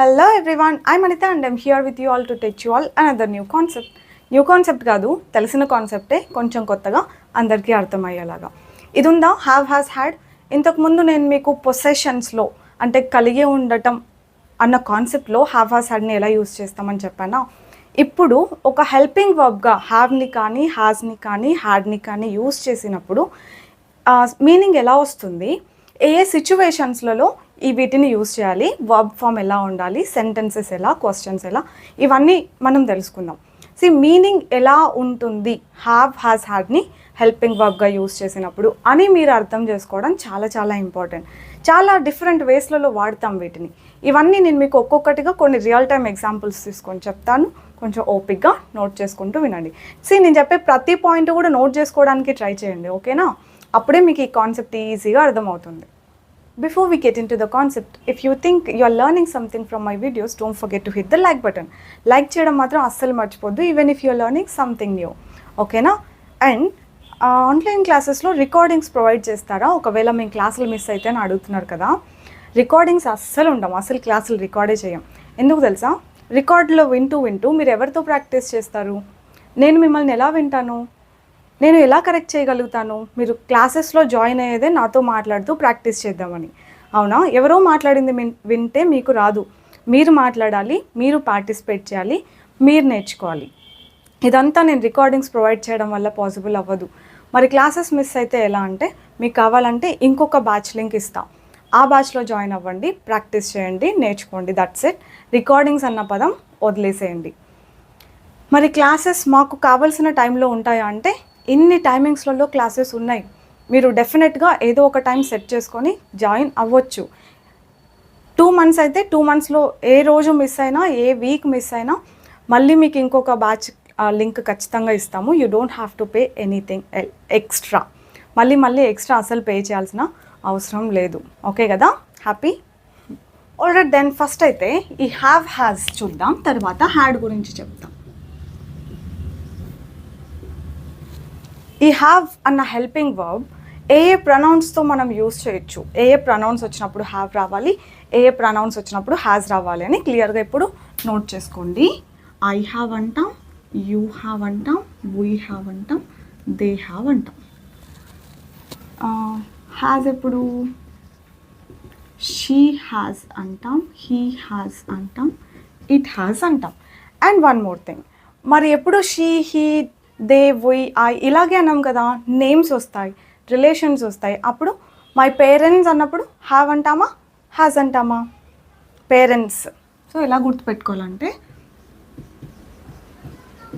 Hello everyone, I Manitha and I'm here with you all to teach you all another new concept new concept కాదు తెలిసిన కాన్సెప్టే కొంచెం కొత్తగా అందరికీ అర్థమయ్యేలాగా. ఇది ఉందా హ్యావ్ హ్యాస్ హ్యాడ్ ఇంతకుముందు నేను మీకు పొసెషన్స్లో అంటే కలిగి ఉండటం అన్న కాన్సెప్ట్లో హ్యావ్ హ్యాస్ హ్యాడ్ని ఎలా యూస్ చేస్తామని చెప్పానా? ఇప్పుడు ఒక హెల్పింగ్ వర్బ్గా హ్యావ్ని కానీ హ్యాస్ని కానీ హ్యాడ్ని కానీ యూస్ చేసినప్పుడు మీనింగ్ ఎలా వస్తుంది? ఏ ఏ సిచ్యువేషన్స్లలో ఈ వీటిని యూస్ చేయాలి. వర్బ్ ఫామ్ ఎలా ఉండాలి? సెంటెన్సెస్ ఎలా? క్వశ్చన్స్ ఎలా? ఇవన్నీ మనం తెలుసుకుందాం. సి మీనింగ్ ఎలా ఉంటుంది? హ్యావ్ హ్యాస్ హ్యాడ్ని హెల్పింగ్ వర్బ్గా యూస్ చేసినప్పుడు అని మీరు అర్థం చేసుకోవడం చాలా చాలా ఇంపార్టెంట్. చాలా డిఫరెంట్ వేస్లలో వాడతాం వీటిని. ఇవన్నీ నేను మీకు ఒక్కొక్కటిగా కొన్ని రియల్ టైమ్ ఎగ్జాంపుల్స్ తీసుకొని చెప్తాను. కొంచెం ఓపిక్గా నోట్ చేసుకుంటూ వినండి. సి నేను చెప్పే ప్రతి పాయింట్ కూడా నోట్ చేసుకోవడానికి ట్రై చేయండి. ఓకేనా? అప్పుడే మీకు ఈ కాన్సెప్ట్ ఈజీగా అర్థమవుతుంది. Before we get into the concept, if you think you are learning something from my videos, don't forget to hit the like button. Like చేయడం మాత్రం అస్సలు మర్చిపోద్దు even if you're learning something new ఓకేనా and online క్లాసెస్లో recordings provide చేస్తారా? ఒకవేళ మేము క్లాసులు మిస్ అయితే అని అడుగుతున్నారు కదా. రికార్డింగ్స్ అస్సలు ఉండము అసలు క్లాసులు రికార్డే చేయం. ఎందుకు తెలుసా? రికార్డులో వింటూ వింటూ మీరు ఎవరితో ప్రాక్టీస్ చేస్తారు? నేను మిమ్మల్ని ఎలా వింటాను? నేను ఎలా కరెక్ట్ చేయగలుగుతాను? మీరు క్లాసెస్లో జాయిన్ అయ్యేదే నాతో మాట్లాడుతూ ప్రాక్టీస్ చేద్దామని. అవునా? ఎవరో మాట్లాడింది విన్- వింటే మీకు రాదు. మీరు మాట్లాడాలి మీరు పార్టిసిపేట్ చేయాలి మీరు నేర్చుకోవాలి. ఇదంతా నేను రికార్డింగ్స్ ప్రొవైడ్ చేయడం వల్ల పాసిబుల్ అవ్వదు. మరి క్లాసెస్ మిస్ అయితే ఎలా అంటే మీకు కావాలంటే ఇంకొక బ్యాచ్ లింక్ ఇస్తాం. ఆ బ్యాచ్లో జాయిన్ అవ్వండి ప్రాక్టీస్ చేయండి నేర్చుకోండి దట్స్ ఇట్ రికార్డింగ్స్ అన్న పదం వదిలేసేయండి. మరి క్లాసెస్ మాకు కావాల్సిన టైంలో ఉంటాయా అంటే ఇన్ని టైమింగ్స్లలో క్లాసెస్ ఉన్నాయి. మీరు డెఫినెట్గా ఏదో ఒక టైం సెట్ చేసుకొని జాయిన్ అవ్వచ్చు. టూ మంత్స్ అయితే టూ మంత్స్లో ఏ రోజు మిస్ అయినా ఏ వీక్ మిస్ అయినా మళ్ళీ మీకు ఇంకొక బ్యాచ్ లింక్ ఖచ్చితంగా ఇస్తాము. You don't have to pay anything extra మళ్ళీ మళ్ళీ ఎక్స్ట్రా అసలు పే చేయాల్సిన అవసరం లేదు. ఓకే కదా? హ్యాపీ ఆల్రెడీ దెన్ ఫస్ట్ అయితే ఈ హ్యావ్ హ్యాస్ చూద్దాం తర్వాత హ్యాడ్ గురించి చెప్తాం. ఈ హ్యావ్ అన్న హెల్పింగ్ వర్బ్ ఏ ఏ ప్రొనౌన్స్తో మనం యూస్ చేయొచ్చు? ఏ ఏ ప్రొనౌన్స్ వచ్చినప్పుడు హ్యావ్ రావాలి? ఏ ఏ ప్రొనౌన్స్ వచ్చినప్పుడు హ్యాజ్ రావాలి అని క్లియర్గా ఇప్పుడు నోట్ చేసుకోండి. ఐ హ్యావ్ అంటాం యూ హ్యావ్ అంటాం వీ హ్యావ్ అంటాం దే హ్యావ్ అంటాం. హ్యాజ్ ఎప్పుడు? షీ హ్యాజ్ అంటాం హీ హ్యాజ్ అంటాం ఇట్ హ్యాజ్ అంటాం. అండ్ వన్ మోర్ థింగ్ మరి ఎప్పుడు she he they we I ఇలాగే అన్నాం కదా నేమ్స్ వస్తాయి రిలేషన్స్ వస్తాయి. అప్పుడు మై పేరెంట్స్ అన్నప్పుడు హ్యావ్ అంటామా? హ్యాస్ అంటామా? పేరెంట్స్. సో ఎలా గుర్తుపెట్టుకోవాలంటే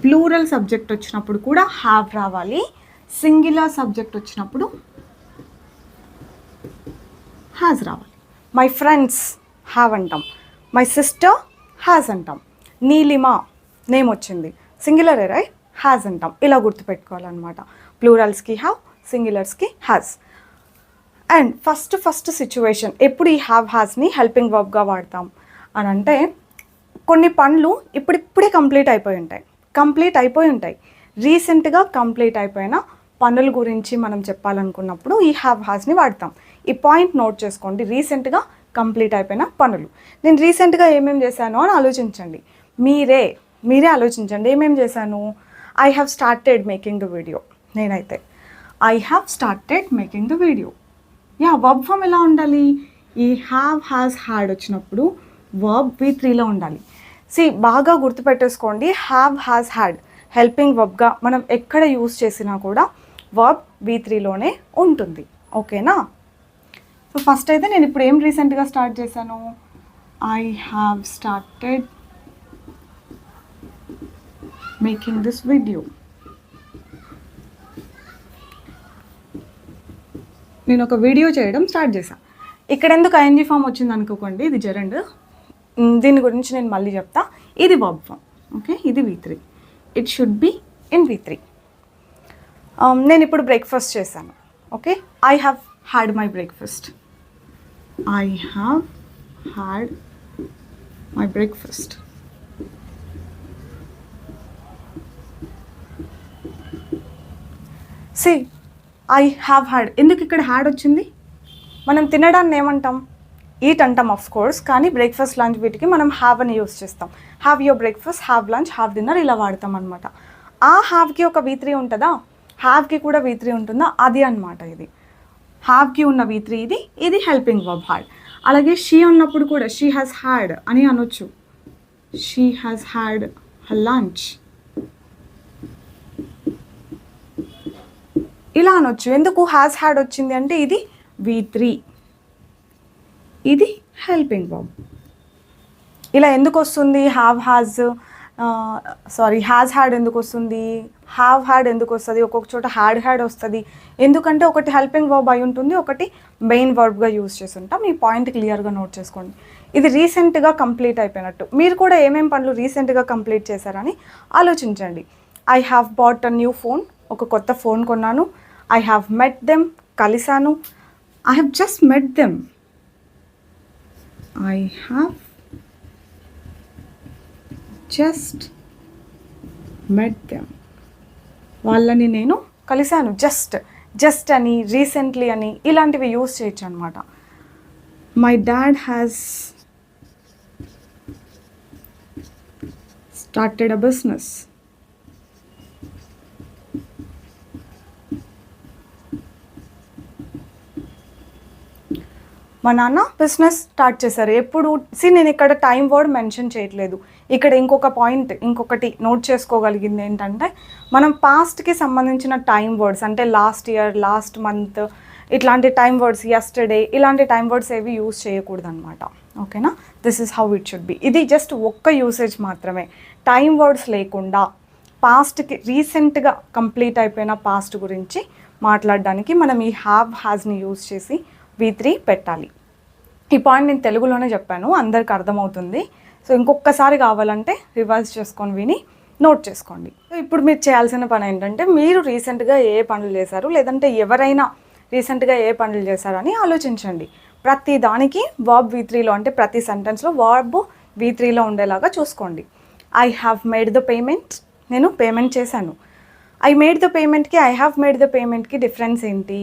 ప్లూరల్ సబ్జెక్ట్ వచ్చినప్పుడు కూడా హ్యావ్ రావాలి సింగులర్ సబ్జెక్ట్ వచ్చినప్పుడు హ్యాస్ రావాలి. మై ఫ్రెండ్స్ హ్యావ్ అంటాం. మై సిస్టర్ హ్యాస్ అంటాం. నీలిమ నేమ్ వచ్చింది. సింగులర్ రైట్ హ్యాస్ అంటాం. ఇలా గుర్తుపెట్టుకోవాలన్నమాట. ప్లూరల్స్కి have సింగులర్స్కి has and first first situation ఎప్పుడు ఈ హ్యావ్ హ్యాస్ని హెల్పింగ్ వర్బ్గా వాడతాం? అని అంటే కొన్ని పనులు ఇప్పుడిప్పుడే కంప్లీట్ అయిపోయి ఉంటాయి. కంప్లీట్ అయిపోయి ఉంటాయి. రీసెంట్గా కంప్లీట్ అయిపోయిన పనుల గురించి మనం చెప్పాలనుకున్నప్పుడు ఈ హ్యావ్ హ్యాస్ని వాడతాం. ఈ పాయింట్ నోట్ చేసుకోండి. రీసెంట్గా కంప్లీట్ అయిపోయిన పనులు. నేను రీసెంట్గా ఏమేం చేశాను అని ఆలోచించండి. మీరే మీరే ఆలోచించండి. ఏమేం చేశాను? I have started making the video నేనైతే I have started making the video yeah verb form ఎలా ఉండాలి? ఈ హ్యావ్ హ్యాస్ హ్యాడ్ వచ్చినప్పుడు వర్బ్ వి త్రీలో ఉండాలి. సి బాగా గుర్తుపెట్టేసుకోండి హ్యావ్ హ్యాస్ హ్యాడ్ హెల్పింగ్ వర్బ్గా మనం ఎక్కడ యూస్ చేసినా కూడా వర్బ్ వి త్రీలోనే ఉంటుంది. ఓకేనా సో ఫస్ట్ అయితే నేను ఇప్పుడు ఏం రీసెంట్గా స్టార్ట్ చేశాను? I have started making this video నేను ఒక వీడియో చేయడం స్టార్ట్ చేశాను ఇక్కడ ఎందుకు ఐఎన్జీ ఫామ్ వచ్చింది అనుకోకండి ఇది జరండ్. దీని గురించి నేను మళ్ళీ చెప్తా. ఇది బాబ్ ఫామ్ ఓకే ఇది V three it should be in V three నేను ఇప్పుడు బ్రేక్ఫాస్ట్ చేశాను okay I have had my breakfast I have had my breakfast say I have had ఎందుకు ఇక్కడ హ్యాడ్ వచ్చింది? మనం తినడాన్ని ఏమంటాం? ఈట్ అంటాం ఆఫ్ కోర్స్ కానీ బ్రేక్ఫాస్ట్ లంచ్ వీటికి మనం హ్యావ్ అని యూస్ చేస్తాం. Have your breakfast have lunch have dinner ఇలా వాడతాం అనమాట ఆ హ్యావ్కి ఒక వీ త్రీ ఉంటుందా? హ్యావ్కి కూడా వీ త్రీ ఉంటుందా? అది అనమాట ఇది. హ్యావ్కి ఉన్న వీ త్రీ ఇది ఇది హెల్పింగ్ వర్బ్ హ్యాడ్ అలాగే షీ ఉన్నప్పుడు కూడా షీ హ్యాస్ హ్యాడ్ అని అనొచ్చు. She has had lunch. ఇలా అనొచ్చు. ఎందుకు హ్యాస్ హ్యాడ్ వచ్చింది అంటే ఇది వి త్రీ ఇది హెల్పింగ్ వర్బ్ ఇలా ఎందుకు వస్తుంది? Have has sorry has had ఎందుకు వస్తుంది? హ్యావ్ హ్యాడ్ ఎందుకు వస్తుంది? ఒక్కొక్క చోట హ్యాడ్ హ్యాడ్ వస్తుంది. ఎందుకంటే ఒకటి హెల్పింగ్ వర్బ్ అయి ఉంటుంది ఒకటి మెయిన్ వర్బ్గా యూజ్ చేసి ఉంటాం ఈ పాయింట్ క్లియర్గా నోట్ చేసుకోండి. ఇది రీసెంట్గా కంప్లీట్ అయిపోయినట్టు. మీరు కూడా ఏమేం పనులు రీసెంట్గా కంప్లీట్ చేశారని ఆలోచించండి. I have bought a new phone ఒక కొత్త ఫోన్ కొన్నాను. ఐ హ్యావ్ మెట్ దెమ్ కలిశాను I have just met them I have just met them వాళ్ళని నేను కలిశాను. జస్ట్ జస్ట్ అని రీసెంట్లీ అని ఇలాంటివి యూస్ చేయొచ్చు అనమాట my dad has started a business మా నాన్న బిజినెస్ స్టార్ట్ చేశారు. ఎప్పుడు సి నేను ఇక్కడ టైం వర్డ్ మెన్షన్ చేయట్లేదు. ఇక్కడ ఇంకొక పాయింట్ ఇంకొకటి నోట్ చేసుకోగలిగింది ఏంటంటే మనం పాస్ట్కి సంబంధించిన టైం వర్డ్స్ అంటే లాస్ట్ ఇయర్ లాస్ట్ మంత్ ఇట్లాంటి టైం వర్డ్స్ ఎస్టర్డే ఇలాంటి టైం వర్డ్స్ ఏవి యూస్ చేయకూడదు అనమాట ఓకేనా this is how it should be ఇది జస్ట్ ఒక్క యూసేజ్ మాత్రమే. టైం వర్డ్స్ లేకుండా పాస్ట్కి రీసెంట్గా కంప్లీట్ అయిపోయిన పాస్ట్ గురించి మాట్లాడడానికి మనం ఈ హ్యావ్ హ్యాజ్ని యూస్ చేసి వి త్రీ పెట్టాలి. ఈ పాయింట్ నేను తెలుగులోనే చెప్పాను అందరికి అర్థమవుతుంది. సో ఇంకొకసారి కావాలంటే రివైజ్ చేసుకొని విని నోట్ చేసుకోండి. ఇప్పుడు మీరు చేయాల్సిన పని ఏంటంటే మీరు రీసెంట్గా ఏ పనులు చేశారు లేదంటే ఎవరైనా రీసెంట్గా ఏ పనులు చేశారని ఆలోచించండి. ప్రతి దానికి వర్బ్ వి త్రీలో అంటే ప్రతి సెంటెన్స్లో వర్బ్ వి త్రీలో ఉండేలాగా చూసుకోండి. I have made the payment నేను పేమెంట్ చేశాను. ఐ మేడ్ ద పేమెంట్కి ఐ హ్యావ్ మేడ్ ద పేమెంట్కి డిఫరెన్స్ ఏంటి?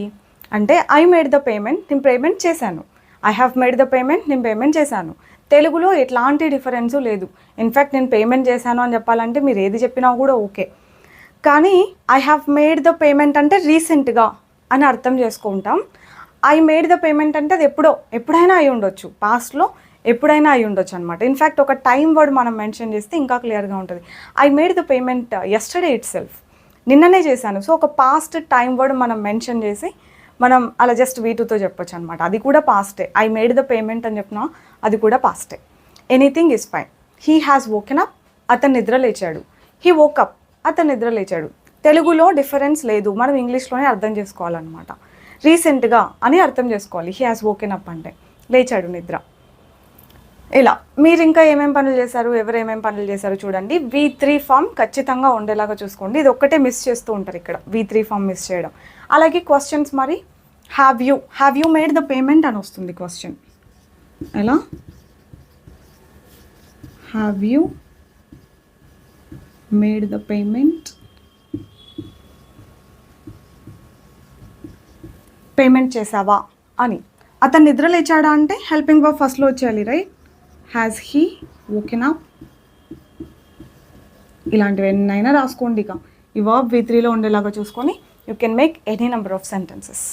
అంటే ఐ మేడ్ ద పేమెంట్ నేను పేమెంట్ చేశాను. I have made the payment నేను పేమెంట్ చేశాను. తెలుగులో ఎట్లాంటి డిఫరెన్సు లేదు. ఇన్ఫ్యాక్ట్ నేను పేమెంట్ చేశాను అని చెప్పాలంటే మీరు ఏది చెప్పినా కూడా ఓకే. కానీ I have made the payment అంటే రీసెంట్గా అని అర్థం చేసుకుంటాం. ఐ మేడ్ ద పేమెంట్ అంటే అది ఎప్పుడో ఎప్పుడైనా అయి ఉండొచ్చు. పాస్ట్లో ఎప్పుడైనా అయి ఉండొచ్చు అనమాట ఇన్ఫ్యాక్ట్ ఒక టైం వర్డ్ మనం మెన్షన్ చేస్తే ఇంకా క్లియర్గా ఉంటుంది. I made the payment yesterday itself నిన్ననే చేశాను. సో ఒక పాస్ట్ టైం వర్డ్ మనం మెన్షన్ చేసి మనం అలా జస్ట్ వీటుతో చెప్పొచ్చు అనమాట అది కూడా పాస్టే ఐ మేడ్ ద పేమెంట్ అని చెప్పినా అది కూడా paste anything is fine he has woken up అతను నిద్ర లేచాడు. హీ వోకప్ అతను నిద్ర లేచాడు. తెలుగులో డిఫరెన్స్ లేదు. మనం ఇంగ్లీష్లోనే అర్థం చేసుకోవాలన్నమాట. రీసెంట్గా అని అర్థం చేసుకోవాలి. హీ హాస్ ఓకెన్ అప్ అంటే. లేచాడు నిద్ర. ఇలా. మీరు ఇంకా ఏమేం పనులు చేశారు? ఎవరు ఏమేమి పనులు చేశారు చూడండి. వి త్రీ ఫామ్ ఖచ్చితంగా ఉండేలాగా చూసుకోండి. ఇది ఒక్కటే మిస్ చేస్తూ ఉంటారు ఇక్కడ. వి త్రీ ఫామ్ మిస్ చేయడం. అలాగే క్వశ్చన్స్ మరి. Have you have you made the payment అని వస్తుంది క్వశ్చన్ ఎలా? Have you made the payment payment చేసావా అని. అతను నిద్ర లేచాడా అంటే హెల్పింగ్ వర్క్ ఫస్ట్లో వచ్చేయాలి రైట్ హ్యాస్ హీ ఓకేనా ఇలాంటివి ఎన్నైనా రాసుకోండి ఇక. ఈ వర్బ్ వి త్రీలో ఉండేలాగా చూసుకొని you can make any number of sentences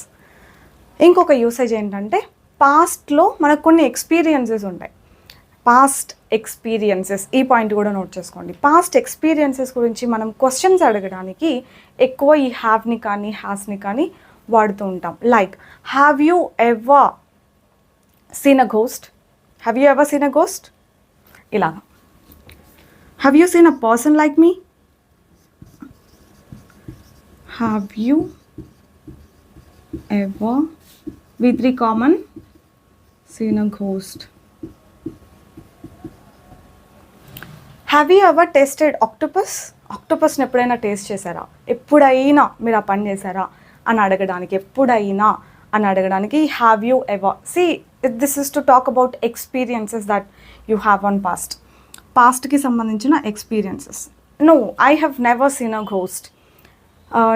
ఇంకొక యూసేజ్ ఏంటంటే పాస్ట్లో మనకు కొన్ని ఎక్స్పీరియన్సెస్ ఉంటాయి. పాస్ట్ ఎక్స్పీరియన్సెస్ ఈ పాయింట్ కూడా నోట్ చేసుకోండి. పాస్ట్ ఎక్స్పీరియన్సెస్ గురించి మనం క్వశ్చన్స్ అడగడానికి ఎక్కువ ఈ హ్యావ్ని కానీ హ్యాస్ని కానీ వాడుతూ ఉంటాం. Like have you ever seen a ghost have you ever seen a ghost ఇలా have you seen a person like me have you ever V three common seen a ghost have you ever tasted octopus ఆక్టోపస్ని ఎప్పుడైనా taste చేశారా? ఎప్పుడైనా మీరు ఆ పని చేశారా? అని అడగడానికి ఎప్పుడైనా అని అడగడానికి have you ever see this is to talk about experiences that you have on past పాస్ట్కి సంబంధించిన experiences no I have never seen a ghost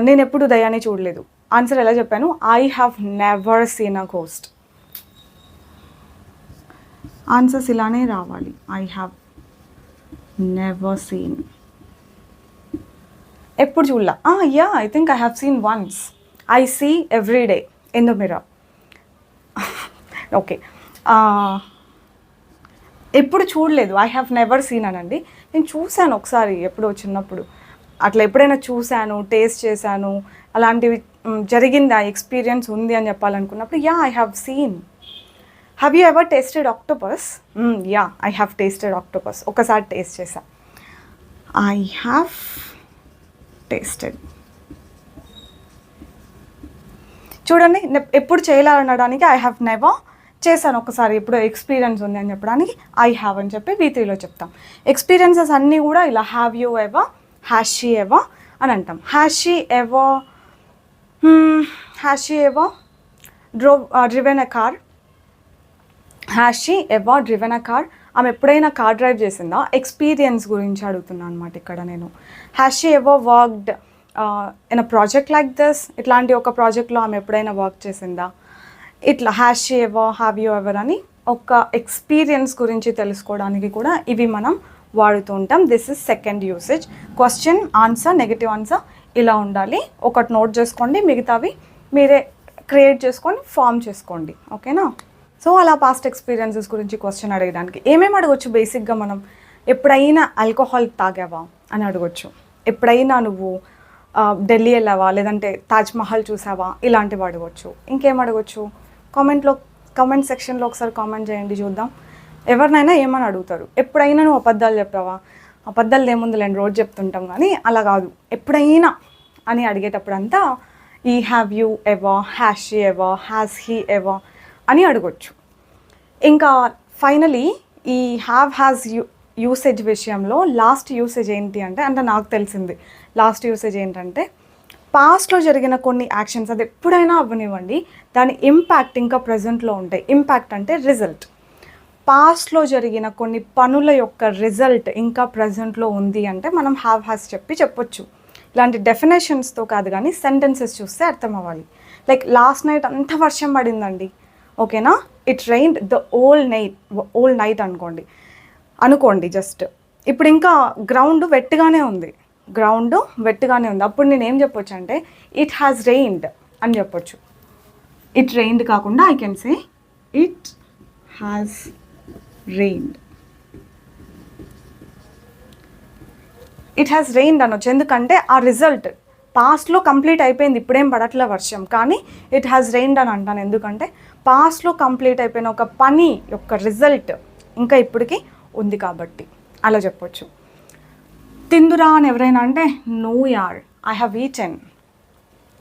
నేను ఎప్పుడు దయాన్ని చూడలేదు. ఆన్సర్ ఎలా చెప్పాను? I have never seen a ghost answers ఇలానే రావాలి. I have never seen ఎప్పుడు చూడలా? Yeah I think I have seen once I see every day in the mirror okay ఎప్పుడు చూడలేదు. ఐ హ్యావ్ నెవర్ సీన్ అనండి. నేను చూశాను ఒకసారి ఎప్పుడో చిన్నప్పుడు. అట్లా ఎప్పుడైనా చూశాను టేస్ట్ చేశాను అలాంటివి జరిగింది ఆ ఎక్స్పీరియన్స్ ఉంది అని చెప్పాలనుకున్నప్పుడు yeah I have seen. Have you ever tasted octopus? Yeah I have tasted octopus. ఒకసారి టేస్ట్ చేశా. I have tasted. చూడండి ఎప్పుడు చేయాలనడానికి ఐ హ్యావ్ నెవర్ చేశాను ఒకసారి ఇప్పుడు ఎక్స్పీరియన్స్ ఉంది అని చెప్పడానికి ఐ హ్యావ్ అని చెప్పి వీ త్రీలో చెప్తాం. ఎక్స్పీరియన్సెస్ అన్నీ కూడా ఇలా have you ever has she అని అంటాం. Has she ever has she drove driven a car has she driven a car ఆమె ఎప్పుడైనా కార్ డ్రైవ్ చేసిందా? ఎక్స్పీరియన్స్ గురించి అడుగుతున్నాను అనమాట ఇక్కడ నేను. Has ever worked in a project like this ఇట్లాంటి ఒక ప్రాజెక్ట్లో ఆమె ఎప్పుడైనా వర్క్ చేసిందా? ఇట్లా has she ever have you ever అని ఒక ఎక్స్పీరియన్స్ గురించి తెలుసుకోవడానికి కూడా ఇవి మనం వాడుతూ ఉంటాం. This is second usage question answer negative answer ఇలా ఉండాలి. ఒకటి నోట్ చేసుకోండి. మిగతావి మీరే క్రియేట్ చేసుకొని ఫామ్ చేసుకోండి. ఓకేనా సో అలా పాస్ట్ ఎక్స్పీరియన్సెస్ గురించి క్వశ్చన్ అడగడానికి. ఏమేమి అడగొచ్చు బేసిక్గా మనం? ఎప్పుడైనా ఆల్కహాల్ తాగావా? అని అడగొచ్చు. ఎప్పుడైనా నువ్వు ఢిల్లీ వెళ్ళావా? లేదంటే తాజ్ మహల్ చూసావా? ఇలాంటివి అడగొచ్చు. ఇంకేం అడగొచ్చు? కామెంట్లో కామెంట్ సెక్షన్లో ఒకసారి కామెంట్ చేయండి. చూద్దాం. ఎవరినైనా ఏమని అడుగుతారు? ఎప్పుడైనా నువ్వు అబద్ధాలు చెప్పావా? అబద్ధాలు ఏముంది లేని రోజు చెప్తుంటాం కానీ అలా కాదు. ఎప్పుడైనా అని అడిగేటప్పుడంతా ఈ have you ever has ever has he ever అని అడగొచ్చు. ఇంకా ఫైనలీ ఈ హ్యావ్ హ్యాస్ యూ యూసేజ్ విషయంలో లాస్ట్ యూసేజ్ ఏంటి అంటే అంటే నాకు తెలిసింది. లాస్ట్ యూసేజ్ ఏంటంటే పాస్ట్లో జరిగిన కొన్ని యాక్షన్స్ అది ఎప్పుడైనా అవ్వనివ్వండి. దాని ఇంపాక్ట్ ఇంకా ప్రజెంట్లో ఉంటాయి. ఇంపాక్ట్ అంటే రిజల్ట్ పాస్ట్లో జరిగిన కొన్ని పనుల యొక్క రిజల్ట్ ఇంకా ప్రజెంట్లో ఉంది అంటే మనం హ్యావ్ హ్యాస్ చెప్పి చెప్పొచ్చు. ఇలాంటి డెఫినేషన్స్తో కాదు కానీ సెంటెన్సెస్ చూస్తే అర్థం అవ్వాలి లైక్ లాస్ట్ నైట్ అంత వర్షం పడిందండి. ఓకేనా it rain the whole night whole night అనుకోండి. అనుకోండి జస్ట్ ఇప్పుడు ఇంకా గ్రౌండ్ వెట్గానే ఉంది. గ్రౌండ్ వెట్గానే ఉంది. అప్పుడు నేను ఏం చెప్పొచ్చు అంటే ఇట్ హ్యాస్ రెయిన్డ్ అని చెప్పొచ్చు. ఇట్ రెయిన్డ్ కాకుండా I can say it has rained it has rained అనొచ్చు. ఎందుకంటే ఆ రిజల్ట్ పాస్ట్లో కంప్లీట్ అయిపోయింది. ఇప్పుడేం పడట్లే వర్షం. కానీ ఇట్ హ్యాస్ రెయిన్డ్ అని అంటాను. ఎందుకంటే పాస్ట్లో కంప్లీట్ అయిపోయిన ఒక పని యొక్క రిజల్ట్ ఇంకా ఇప్పటికి ఉంది కాబట్టి. అలా చెప్పొచ్చు. తిందురా అని ఎవరైనా అంటే నో యార్ I have eaten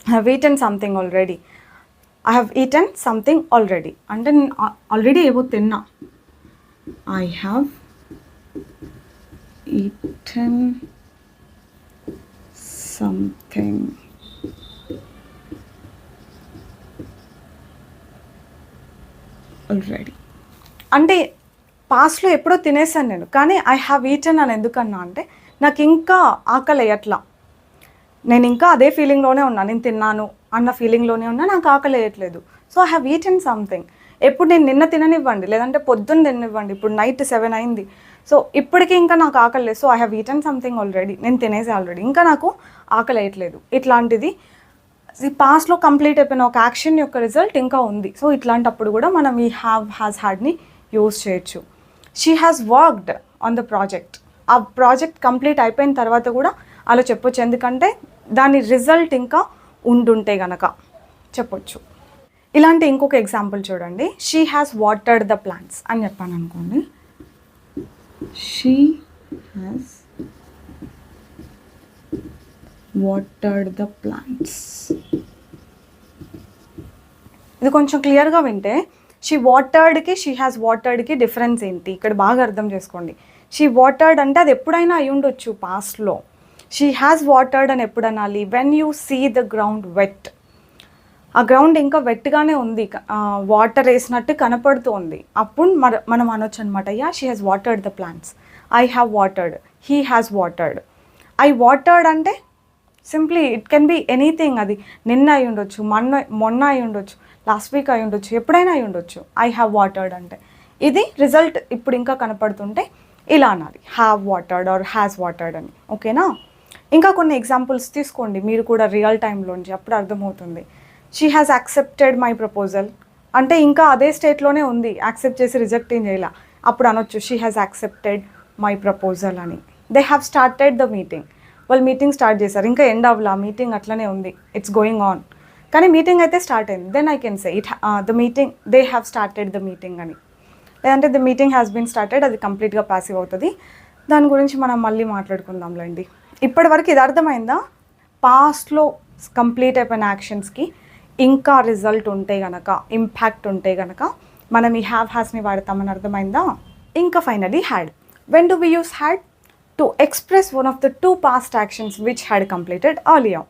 I have eaten something already I have eaten something already అంటే నేను ఆల్రెడీ ఏవో తిన్నా. I have eaten something already అంటే పాస్ట్లో ఎప్పుడో తినేసాను నేను కానీ ఐ హ్యావ్ ఈటన్ అని ఎందుకన్నా అంటే నాకు ఇంకా ఆకలి వేయట్లా నేను ఇంకా అదే ఫీలింగ్లోనే ఉన్నా నేను తిన్నాను అన్న ఫీలింగ్లోనే ఉన్నా నాకు ఆకలి వేయట్లేదు so I have eaten something ఎప్పుడు నేను నిన్న తిననివ్వండి లేదంటే పొద్దున్న తిననివ్వండి ఇప్పుడు నైట్ సెవెన్ అయింది. సో ఇప్పటికీ ఇంకా నాకు ఆకలి లేదు. So I have eaten something already నేను తినేసి ఆల్రెడీ ఇంకా నాకు ఆకలి వేయట్లేదు. ఇట్లాంటిది. ఈ పాస్ట్లో కంప్లీట్ అయిపోయిన ఒక యాక్షన్ యొక్క రిజల్ట్ ఇంకా ఉంది. సో ఇట్లాంటప్పుడు కూడా మనం ఈ హ్యావ్ హ్యాస్ హ్యాడ్ని యూజ్ చేయొచ్చు. She has worked on the project ఆ ప్రాజెక్ట్ కంప్లీట్ అయిపోయిన తర్వాత కూడా అలా చెప్పొచ్చు. ఎందుకంటే దాని రిజల్ట్ ఇంకా ఉండుంటే గనక చెప్పొచ్చు. ఇలాంటి ఇంకొక ఎగ్జాంపుల్ చూడండి. She has watered the plants అని చెప్పాను అనుకోండి. She has watered the plants ఇది కొంచెం క్లియర్గా వింటే షీ వాటర్డ్కి షీ హ్యాస్ వాటర్డ్కి డిఫరెన్స్ ఏంటి? ఇక్కడ బాగా అర్థం చేసుకోండి. షీ వాటర్డ్ అంటే అది ఎప్పుడైనా అయి ఉండొచ్చు పాస్ట్లో షీ హ్యాస్ వాటర్డ్ అని ఎప్పుడు అనాలి when you see the ground wet ఆ గ్రౌండ్ ఇంకా వెట్గానే ఉంది. వాటర్ వేసినట్టు కనపడుతోంది. అప్పుడు మన మనం అనొచ్చు అనమాట yeah she has watered the plants I have watered he has watered I watered అంటే simply it can be anything అది. నిన్న అయి ఉండొచ్చు మొన్న మొన్న అయి ఉండొచ్చు లాస్ట్ వీక్ అయి ఉండొచ్చు ఎప్పుడైనా అయి ఉండొచ్చు. ఐ హ్యావ్ వాటర్డ్ అంటే. ఇది రిజల్ట్ ఇప్పుడు ఇంకా కనపడుతుంటే ఇలా అనాలి. Have watered or has watered అని. ఓకేనా? ఇంకా కొన్ని ఎగ్జాంపుల్స్ తీసుకోండి. మీరు కూడా రియల్ టైంలోంచి అప్పుడు అర్థమవుతుంది. She has accepted my proposal అంటే ఇంకా అదే స్టేట్లోనే ఉంది. యాక్సెప్ట్ చేసి రిజెక్ట్ ఏం చేయాల. అప్పుడు అనొచ్చు she has accepted my proposal అని. They have started the meeting వాళ్ళు మీటింగ్ స్టార్ట్ చేశారు. ఇంకా ఎండ్ అవ్వలా. మీటింగ్ అట్లనే ఉంది. ఇట్స్ గోయింగ్ ఆన్ కానీ మీటింగ్ అయితే స్టార్ట్ అయింది. Then I can say it the meeting they have started the meeting అని. లేదంటే the meeting has been started అది కంప్లీట్గా ప్యాసివ్ అవుతుంది. దాని గురించి మనం మళ్ళీ మాట్లాడుకుందాంలేండి. ఇప్పటివరకు ఇది అర్థమైందా? పాస్ట్లో కంప్లీట్ అయిపోయిన యాక్షన్స్కి ఇంకా రిజల్ట్ ఉంటే గనక ఇంపాక్ట్ ఉంటే గనక మనం ఈ హ్యావ్ హ్యాస్ని వాడతామని అర్థమైందా? ఇంకా finally had when do we use had to express one of the two past actions which had completed Alia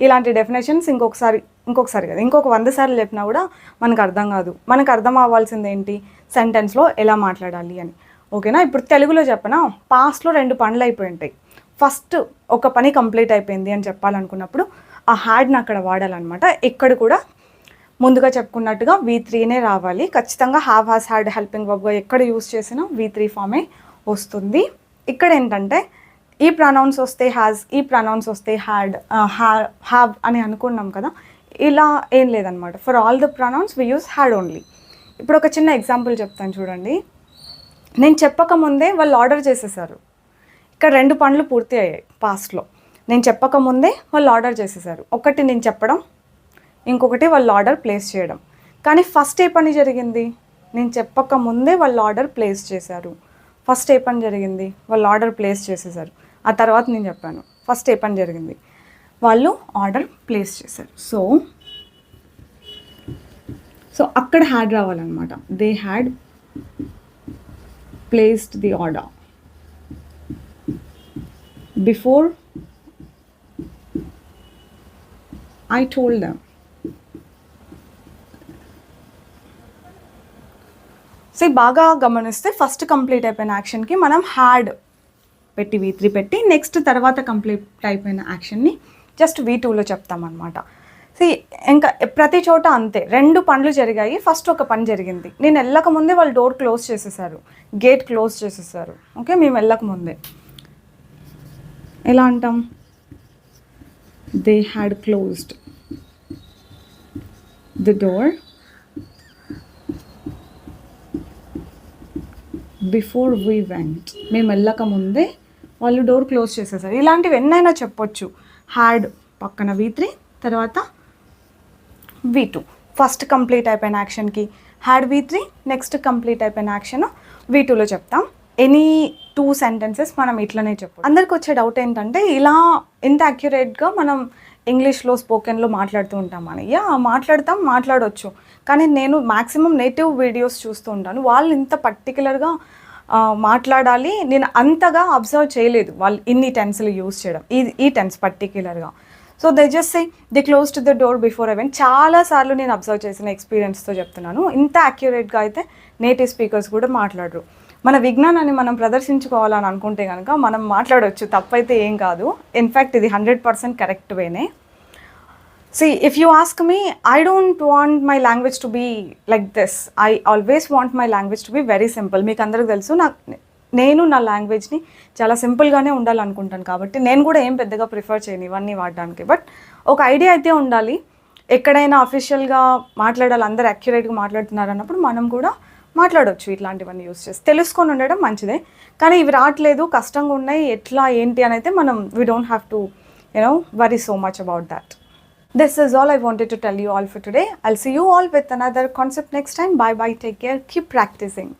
ఇలాంటి డెఫినేషన్స్ ఇంకొకసారి ఇంకొకసారి కదా ఇంకొక వంద సార్లు చెప్పినా కూడా మనకు అర్థం కాదు. మనకు అర్థం అవ్వాల్సింది ఏంటి? సెంటెన్స్లో ఎలా మాట్లాడాలి అని. ఓకేనా ఇప్పుడు తెలుగులో చెప్పనా? పాస్ట్లో రెండు పనులు అయిపోయి ఉంటాయి. ఫస్ట్ ఒక పని కంప్లీట్ అయిపోయింది అని చెప్పాలనుకున్నప్పుడు ఆ హ్యాడ్ని అక్కడ వాడాలన్నమాట. ఎక్కడ కూడా ముందుగా చెప్పుకున్నట్టుగా వీ త్రీనే రావాలి. ఖచ్చితంగా హ్యావ్ హాస్ హ్యాడ్ హెల్పింగ్ వర్బ్గా ఎక్కడ యూస్ చేసినా వీ త్రీ ఫామే వస్తుంది. ఇక్కడ ఏంటంటే ఈ ప్రనౌన్స్ వస్తే హ్యాజ్ ఈ ప్రనౌన్స్ వస్తే హ్యాడ్ హ్యావ్ అని అనుకున్నాం కదా ఇలా ఏం లేదనమాట for all the pronouns we use had only ఇప్పుడు ఒక చిన్న ఎగ్జాంపుల్ చెప్తాను చూడండి. నేను చెప్పకముందే వాళ్ళు ఆర్డర్ చేసేసారు. ఇక్కడ రెండు పనులు పూర్తి అయ్యాయి పాస్ట్లో నేను చెప్పకముందే వాళ్ళు ఆర్డర్ చేసేసారు. ఒకటి నేను చెప్పడం ఇంకొకటి వాళ్ళు ఆర్డర్ ప్లేస్ చేయడం. కానీ ఫస్ట్ ఏ పని జరిగింది? నేను చెప్పకముందే వాళ్ళు ఆర్డర్ ప్లేస్ చేశారు. ఫస్ట్ ఏ పని జరిగింది? వాళ్ళు ఆర్డర్ ప్లేస్ చేసేసారు. ఆ తర్వాత నేను చెప్పాను ఫస్ట్ ఏ పని జరిగింది? వాళ్ళు ఆర్డర్ ప్లేస్ చేశారు. సో సో అక్కడ హ్యాడ్ రావాలన్నమాట. They had placed the order. Before I told them. So బాగా గమనిస్తే ఫస్ట్ కంప్లీట్ అయిపోయిన యాక్షన్కి మనం హ్యాడ్ పెట్టి వీ త్రీ పెట్టి నెక్స్ట్ తర్వాత కంప్లీట్ అయిపోయిన యాక్షన్ని జస్ట్ వీ టూలో చెప్తామన్నమాట సో ఇంకా ప్రతి చోట అంతే. రెండు పనులు జరిగాయి. ఫస్ట్ ఒక పని జరిగింది. నేను వెళ్ళక ముందే వాళ్ళు డోర్ క్లోజ్ చేసేసారు. గేట్ క్లోజ్ చేసేసారు. ఓకే మేము వెళ్ళక ముందే. ఎలా అంటాం? They had closed the door before we went మేము వెళ్ళక ముందే వాళ్ళు డోర్ క్లోజ్ చేసేసారు. ఇలాంటివి ఎన్నైనా చెప్పొచ్చు. హ్యాడ్ పక్కన వీ త్రీ తర్వాత వీ టూ ఫస్ట్ కంప్లీట్ అయిపోయిన యాక్షన్కి had V three next complete అయిపోయిన యాక్షన్ వీ టూలో చెప్తాం. ఎనీ టూ సెంటెన్సెస్ మనం ఇట్లనే చెప్పు అందరికి వచ్చే డౌట్ ఏంటంటే ఇలా ఇంత అక్యురేట్గా మనం ఇంగ్లీష్లో స్పోకెన్లో మాట్లాడుతూ ఉంటామని యా మాట్లాడతాం మాట్లాడవచ్చు కానీ నేను మ్యాక్సిమం నేటివ్ వీడియోస్ చూస్తూ ఉంటాను. వాళ్ళు ఇంత పర్టికులర్గా మాట్లాడాలి. నేను అంతగా అబ్జర్వ్ చేయలేదు వాళ్ళు ఇన్ని టెన్స్లు యూస్ చేయడం. ఈ ఈ టెన్స్ పర్టిక్యులర్గా so they just say the close to the door before we went చాలాసార్లు నేను అబ్జర్వ్ చేసిన ఎక్స్పీరియన్స్తో చెప్తున్నాను. ఇంత అక్యురేట్గా అయితే నేటివ్ స్పీకర్స్ కూడా మాట్లాడరు. మన విజ్ఞానాన్ని మనం ప్రదర్శించుకోవాలని అనుకుంటే కనుక మనం మాట్లాడవచ్చు తప్పైతే ఏం కాదు. ఇన్ఫ్యాక్ట్ ఇది hundred percent correct వేనే. See if you ask me I don't want my language to be like this I always want my language to be very simple మీకు అందరికి తెలుసు నాకు నేను నా లాంగ్వేజ్ని చాలా సింపుల్గానే ఉండాలనుకుంటాను కాబట్టి నేను కూడా ఏం పెద్దగా ప్రిఫర్ చేయను ఇవన్నీ వాడడానికి. బట్ ఒక ఐడియా అయితే ఉండాలి. ఎక్కడైనా అఫీషియల్గా మాట్లాడాలి అందరు అక్యురేట్గా మాట్లాడుతున్నారు అన్నప్పుడు మనం కూడా మాట్లాడవచ్చు ఇట్లాంటివన్నీ యూస్ చేసి. తెలుసుకొని ఉండడం మంచిదే. కానీ ఇవి రావట్లేదు కష్టంగా ఉన్నాయి ఎట్లా ఏంటి అని అయితే మనం we don't have to you know worry so much about that this is all I wanted to tell you all for today I'll see you all with another concept next time bye bye take care keep practicing